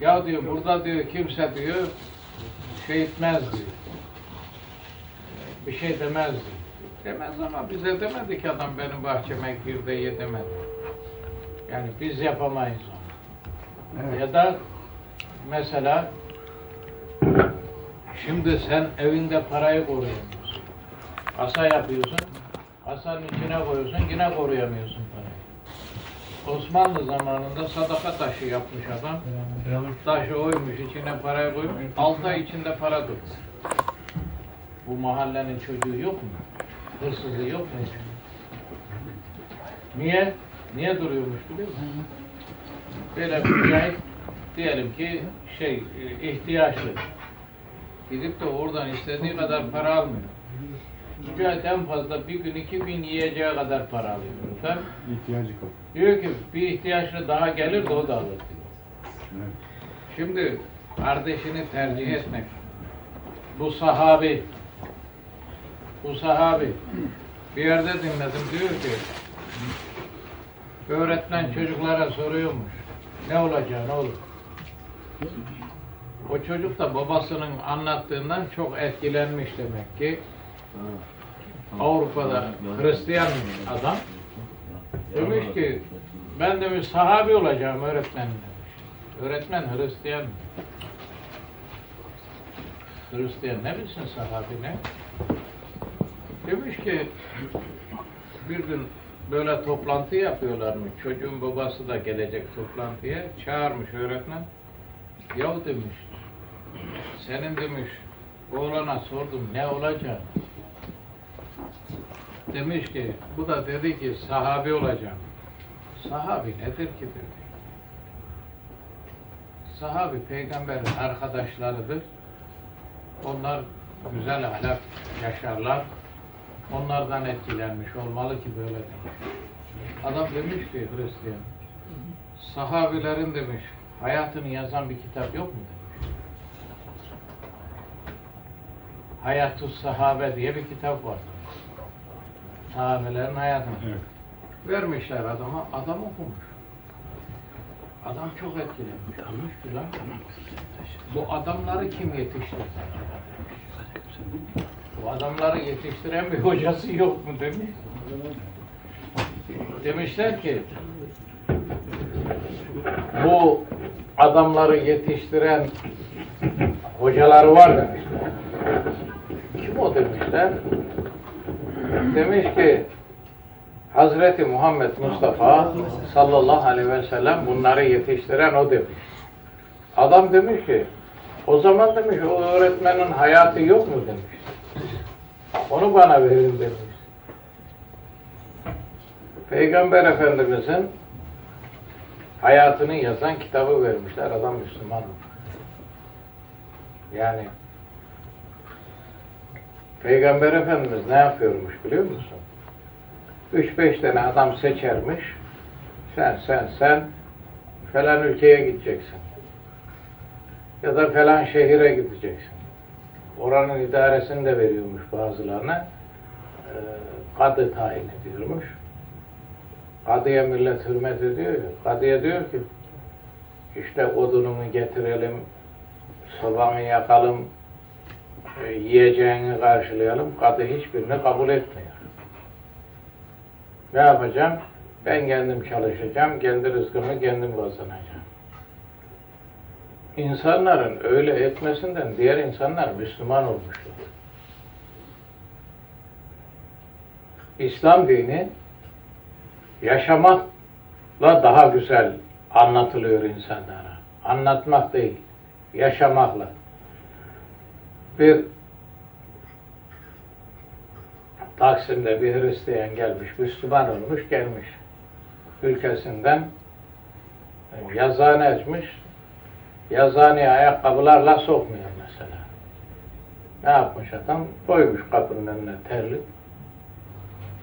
Ya diyor burada diyor kimse diyor şey etmez diyor. Bir şey demez diyor. Demez ama bize demedi ki adam benim bahçeme gir de ye demedi. Yani biz yapamayız onu. Evet. Ya da mesela şimdi sen evinde parayı koruyamıyorsun. Kasa yapıyorsun, kasanın içine koyuyorsun, yine koruyamıyorsun. Osmanlı zamanında sadaka taşı yapmış adam. Taşı oymuş, içine parayı koymuş, altı ay içinde para durmuş. Bu mahallenin çocuğu yok mu? Hırsızı yok mu? Niye? Niye duruyormuş biliyor musun? Böyle bir mücahit diyelim ki şey e, ihtiyaçlı. Gidip de oradan istediği kadar para almıyor. Mücahit en fazla bir gün iki gün yiyeceği kadar para alıyor. Tabii. İhtiyacı yok. Diyor ki bir ihtiyaçlı daha gelir de o da alır diyor. Evet. Şimdi kardeşini tercih etmek. Bu sahabi bu sahabi bir yerde dinledim diyor ki öğretmen çocuklara soruyormuş. Ne olacağı ne olur? O çocuk da babasının anlattığından çok etkilenmiş demek ki. Avrupa'da Hristiyan adam demiş ki ben demiş sahabi olacağım öğretmen demiş. Öğretmen Hristiyan. Hristiyan ne bilsin sahabi ne? Demiş ki bir gün böyle toplantı yapıyorlarmış. Çocuğun babası da gelecek toplantıya. Çağırmış öğretmen. Yahu demiş. Senin demiş oğlana sordum ne olacak? Demiş ki bu da dedi ki sahabi olacağım. Sahabi nedir ki dedi. Sahabi peygamberin arkadaşlarıdır. Onlar güzel ahlak yaşarlar. Onlardan etkilenmiş olmalı ki böyle demiş. Adam demiş ki Hristiyan, sahabilerin demiş, hayatını yazan bir kitap yok mu demiş. Hayatü Sahabe diye bir kitap var. Sahabelerin hayatını. Evet. Vermişler adama, adam okumuş. Adam çok etkilenmiş. Demiş ki lan, bu adamları kim yetiştirdi. Bu adamları yetiştiren bir hocası yok mu demiş. Demişler ki, bu adamları yetiştiren hocaları var demişler. Kim o demişler? Demiş ki, Hazreti Muhammed Mustafa sallallahu aleyhi ve sellem bunları yetiştiren o demiş. Adam demiş ki, o zaman demiş o öğretmenin hayatı yok mu demiş. Onu bana verin demiş. Peygamber Efendimizin hayatını yazan kitabı vermişler. Adam Müslüman. Yani Peygamber Efendimiz ne yapıyormuş biliyor musun? Üç beş tane adam seçermiş. Sen, sen, sen falan ülkeye gideceksin. Ya da falan şehire gideceksin. Oranın idaresini de veriyormuş bazılarına. Ee, kadı tayin ediyormuş. Kadıya millet hürmet ediyor ya. Kadıya diyor ki işte odununu getirelim, sobanı yakalım, e, yiyeceğini karşılayalım. Kadı hiçbirini kabul etmiyor. Ne yapacağım? Ben kendim çalışacağım, kendi rızkımı kendim kazanacağım. İnsanların öyle etmesinden diğer insanlar Müslüman olmuştur. İslam dini yaşamakla daha güzel anlatılıyor insanlara. Anlatmak değil, yaşamakla. Bir Taksim'de bir Hristiyan gelmiş, Müslüman olmuş, gelmiş. Ülkesinden e, yazıhane açmış, yazıhaneye ayakkabılarla sokmuyor mesela. Ne yapmış adam? Koymuş kapının önüne terlik.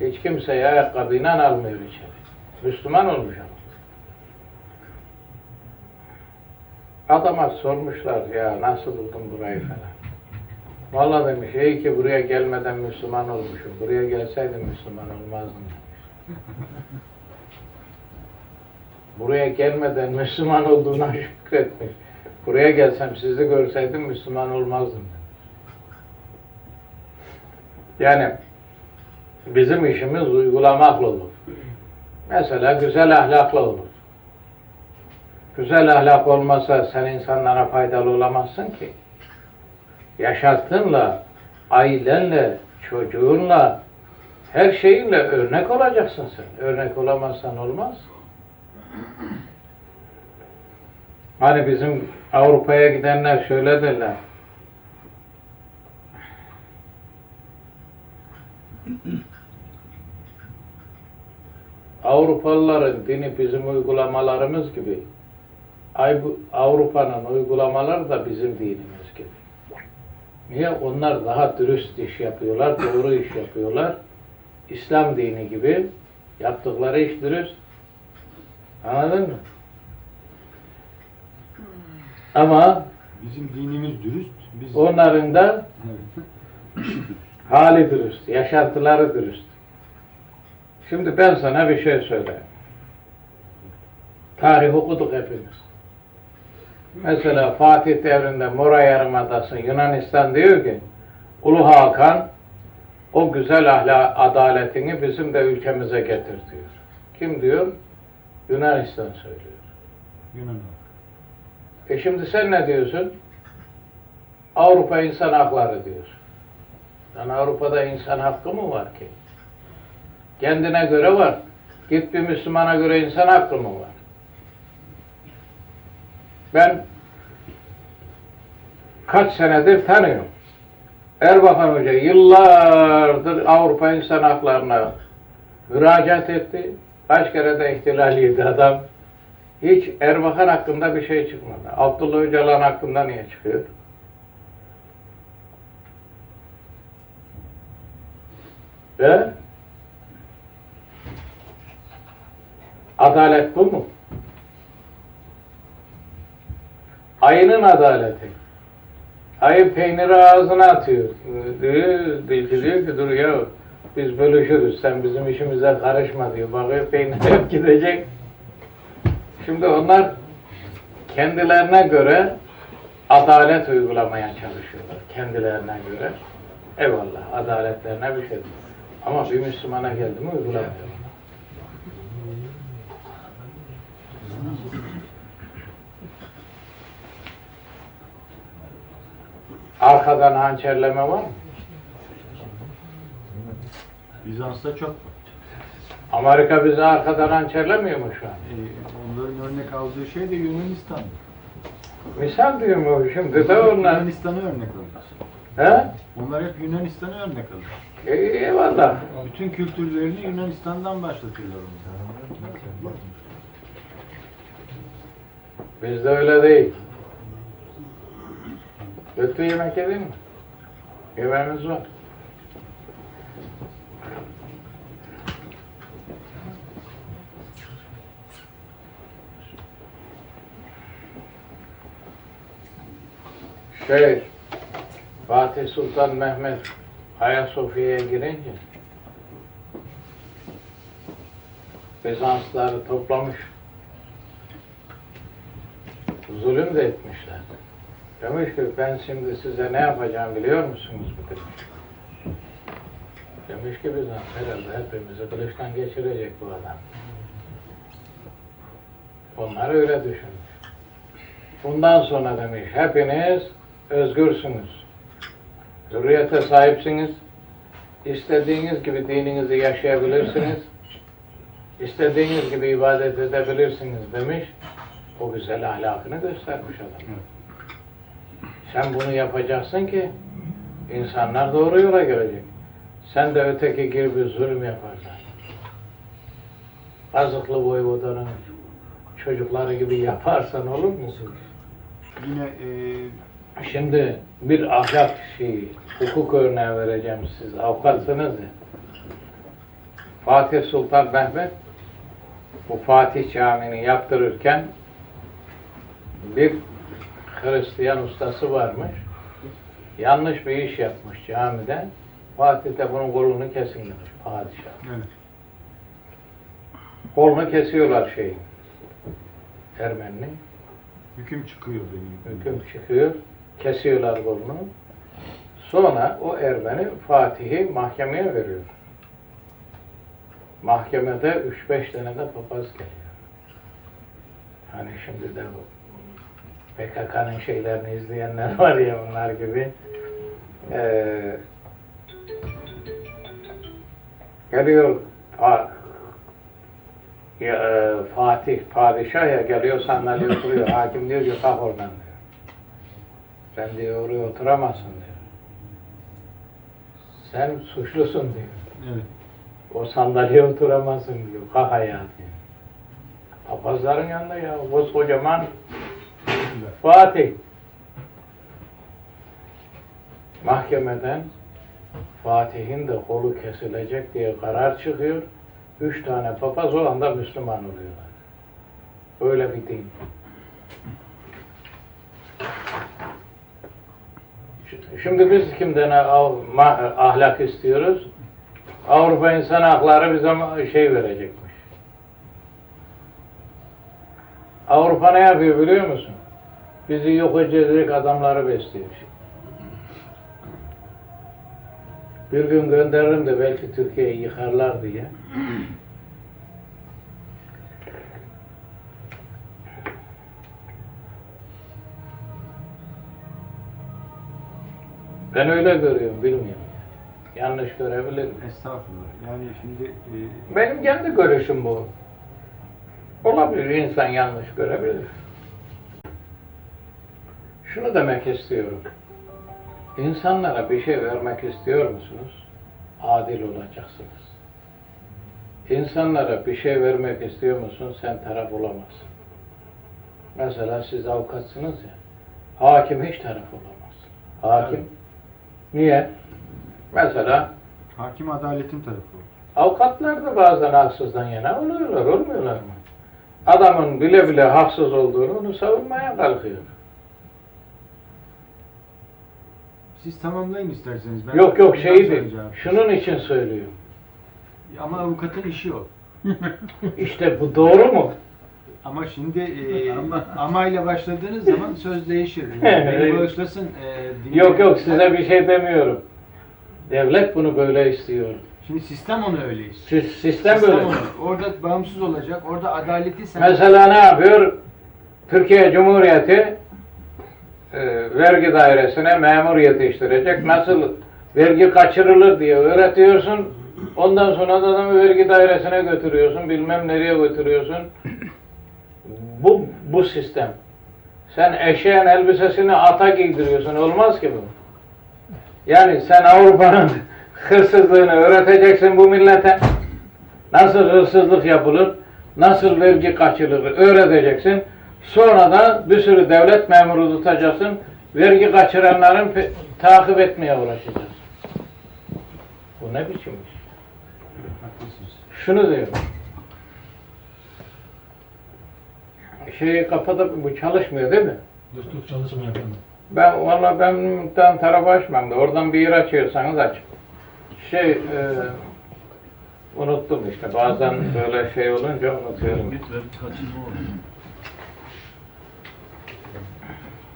Hiç kimseyi ayakkabıyla almıyor içeri. Müslüman olmuş ama. Adama sormuşlar ya nasıl buldun burayı falan. Vallahi demiş iyi ki buraya gelmeden Müslüman olmuşum. Buraya gelseydim Müslüman olmazdım. Buraya gelmeden Müslüman olduğuna şükretmiş. Buraya gelsem sizi görseydim Müslüman olmazdım. Yani bizim işimiz uygulamakla olur. Mesela güzel ahlakla olur. Güzel ahlak olmasa sen insanlara faydalı olamazsın ki. Yaşattığınla, ailenle, çocuğunla, her şeyinle örnek olacaksın sen. Örnek olamazsan olmaz. Hani bizim Avrupa'ya gidenler şöyle derler. Avrupalıların dini bizim uygulamalarımız gibi. Avrupa'nın uygulamaları da bizim dinimiz. Niye? Onlar daha dürüst iş yapıyorlar, doğru iş yapıyorlar. İslam dini gibi yaptıkları iş dürüst. Anladın mı? Ama Bizim dinimiz dürüst. Biz onların da hali dürüst, yaşantıları dürüst. Şimdi ben sana bir şey söyleyeyim. Tarih okuduk hepimiz. Mesela Fatih devrinde Mora Yarımadası Yunanistan diyor ki Ulu Hakan o güzel ahlak adaletini bizim de ülkemize getir diyor. Kim diyor? Yunanistan söylüyor. Yunan. E şimdi sen ne diyorsun? Avrupa insan hakları diyor. Yani Avrupa'da insan hakkı mı var ki? Kendine göre var. Git bir Müslümana göre insan hakkı mı var? Ben kaç senedir tanıyorum. Erbakan Hoca yıllardır Avrupa insan haklarına müracaat etti. Kaç kere de ihtilal yedi adam. Hiç Erbakan hakkında bir şey çıkmadı. Abdullah Öcalan hakkında niye çıkıyor? Ve adalet bu mu? Ayının adaleti. Ayı peyniri ağzına atıyor. Diyor, bildiriyor ki dur ya biz bölüşürüz. Sen bizim işimize karışma diyor. Bakıyor peynir hep gidecek. Şimdi onlar kendilerine göre adalet uygulamaya çalışıyorlar. Kendilerine göre. Eyvallah adaletlerine bir şey değil. Ama bir Müslümana geldi mi uygulamıyor. Arkadan hançerleme var mı? Bizans'ta çok. Amerika bizi arkadan hançerlemiyor mu şu an? E, onların örnek aldığı şey de Yunanistan. Misal diyor mu şimdi de onlar. Yunanistan'ı örnek alıyor. He? Onlar hep Yunanistan'ı örnek alıyor. E, eyvallah. Bütün kültürlerini Yunanistan'dan başlatıyorlar onlar. Bizde öyle değil. Lütfü yemek yedin mi? Yemeğimiz var. Şey, Fatih Sultan Mehmet Ayasofya'ya girince Bizansları toplamış zulüm de etmişler. Demiş ki ben şimdi size ne yapacağım biliyor musunuz bu demiş. Demiş ki Bizans herhalde hepimizi kılıçtan geçirecek bu adam. Onlar öyle düşünmüş. Bundan sonra demiş hepiniz özgürsünüz. Hürriyete sahipsiniz. İstediğiniz gibi dininizi yaşayabilirsiniz. İstediğiniz gibi ibadet edebilirsiniz demiş. O güzel ahlakını göstermiş adam. Sen bunu yapacaksın ki insanlar doğru yola gelecek. Sen de öteki gibi zulüm yaparsan. Azıklı voyvodanın çocukları gibi yaparsan olur mu? Yine e, Şimdi bir ahlak şeyi, hukuk örneği vereceğim siz. Avukatsınız ya. Fatih Sultan Mehmet bu Fatih Camii'ni yaptırırken bir Hristiyan ustası varmış. Yanlış bir iş yapmış camide. Fatih de bunun kolunu kesin demiş padişah. evet. Kolunu kesiyorlar şeyin. Ermeninin. Hüküm çıkıyor benim. Hüküm çıkıyor. Kesiyorlar kolunu. Sonra o Ermeni Fatih'i mahkemeye veriyor. Mahkemede 3-5 tane de papaz geliyor. Hani şimdi de bu PKK'nın şeylerini izleyenler var ya onlar gibi. Ee, geliyor Fa- ya, e, Fatih padişah ya geliyor sandalye oturuyor. Hakim diyor ki kalk oradan diyor. Sen diyor oraya oturamazsın diyor. Sen suçlusun diyor. Evet. O sandalyeye oturamazsın diyor. Kalk ayağa diyor. Papazların yanında ya. Kocaman Fatih. Mahkemeden Fatih'in de kolu kesilecek diye karar çıkıyor. Üç tane papaz o anda Müslüman oluyorlar. Öyle bir din. Şimdi biz kimden ahlak istiyoruz? Avrupa İnsan Hakları bize şey verecekmiş. Avrupa ne yapıyor biliyor musun? Bizi yok edecek adamları besliyor. Bir gün gönderirim de belki Türkiye'yi yıkarlar diye. Ben öyle görüyorum, bilmiyorum. Yanlış görebilirim. Estağfurullah. Yani şimdi e, Benim kendi görüşüm bu. Olabilir, insan yanlış görebilir. Şunu demek istiyorum. İnsanlara bir şey vermek istiyor musunuz? Adil olacaksınız. İnsanlara bir şey vermek istiyor musun? Sen taraf olamazsın. Mesela siz avukatsınız ya. Hakim hiç taraf olamaz. Hakim. Evet. Niye? Mesela hakim adaletin tarafı. Avukatlar da bazen haksızdan yana oluyorlar, olmuyorlar mı? Adamın bile bile haksız olduğunu onu savunmaya kalkıyor. Siz tamamlayın isterseniz. Ben yok yok şey değil. söyleyeceğim. Şunun için söylüyorum. Ama avukatın işi o. İşte bu doğru mu? Ama şimdi e, amayla başladığınız zaman söz değişir. Yani beni bağışlasın. E, Yok yok size bir şey demiyorum. Devlet bunu böyle istiyor. Şimdi sistem onu öyle istiyor. Siz, sistem böyle. onu. Orada bağımsız olacak. Orada adaleti sen... Mesela ne yapıyor? Türkiye Cumhuriyeti vergi dairesine memur yetiştirecek. Nasıl vergi kaçırılır diye öğretiyorsun. Ondan sonra da adamı vergi dairesine götürüyorsun. Bilmem nereye götürüyorsun. Bu, bu sistem. Sen eşeğin elbisesini ata giydiriyorsun. Olmaz ki bu. Yani sen Avrupa'nın hırsızlığını öğreteceksin bu millete. Nasıl hırsızlık yapılır, nasıl vergi kaçırılır öğreteceksin. Sonra da bir sürü devlet memuru tutacaksın. Vergi kaçıranların takip etmeye uğraşacağız. Bu ne biçim iş? Şunu diyorum. Şeyi kapatıp bu çalışmıyor değil mi? Yok yok çalışmıyor efendim. Ben valla ben ben taraf açmam da oradan bir yer açıyorsanız aç. Şey e, unuttum işte bazen böyle şey olunca unutuyorum. Lütfen kaçınma olur.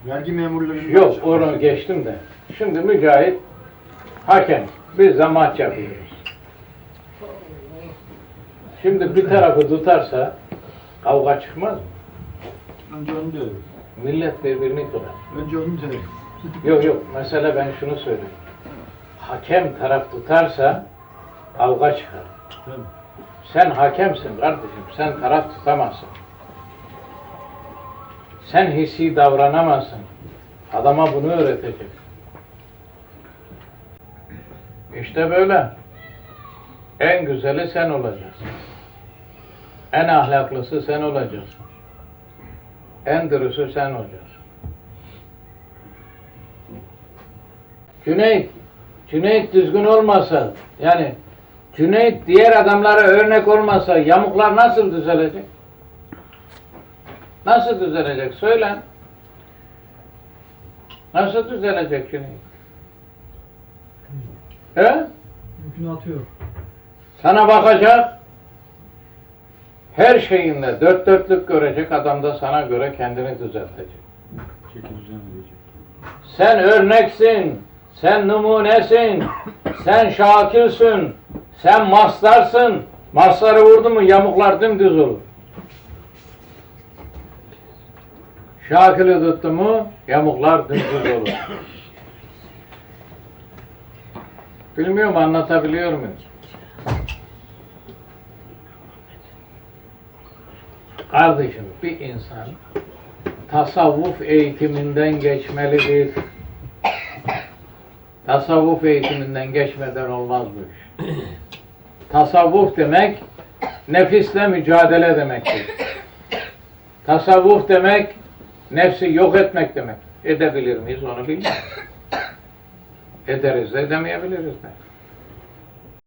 Vergi memurları... Yok onu geçtim de. Şimdi Mücahit hakem. Biz de maç yapıyoruz. Şimdi bir tarafı tutarsa kavga çıkmaz mı? Önce onu diyorum. Millet birbirini tutar. Önce onu diyorum. Yok yok. Mesela ben şunu söyleyeyim. Hakem taraf tutarsa kavga çıkar. Sen hakemsin kardeşim. Sen taraf tutamazsın. Sen hissi davranamazsın. Adama bunu öğretecek. İşte böyle. En güzeli sen olacaksın. En ahlaklısı sen olacaksın. En dürüsü sen olacaksın. Cüneyt, Cüneyt düzgün olmasa, yani Cüneyt diğer adamlara örnek olmasa yamuklar nasıl düzelecek? Nasıl düzelecek? Söyle. Nasıl düzelecek Cüneyt? He? Mümkün atıyor. Sana bakacak. Her şeyinle dört dörtlük görecek adam da sana göre kendini düzeltecek. Sen örneksin, sen numunesin, sen şakilsin, sen maslarsın. Masları vurdu mu yamuklar dümdüz olur. Şakili tuttu mu yamuklar dümdüz olur. Bilmiyorum anlatabiliyor muyum? Kardeşim bir insan tasavvuf eğitiminden geçmelidir. Tasavvuf eğitiminden geçmeden olmaz bu iş. Tasavvuf demek nefisle mücadele demektir. Tasavvuf demek nefsi yok etmek demek. Edebilir miyiz onu bilmiyorum. Ederiz de edemeyebiliriz de.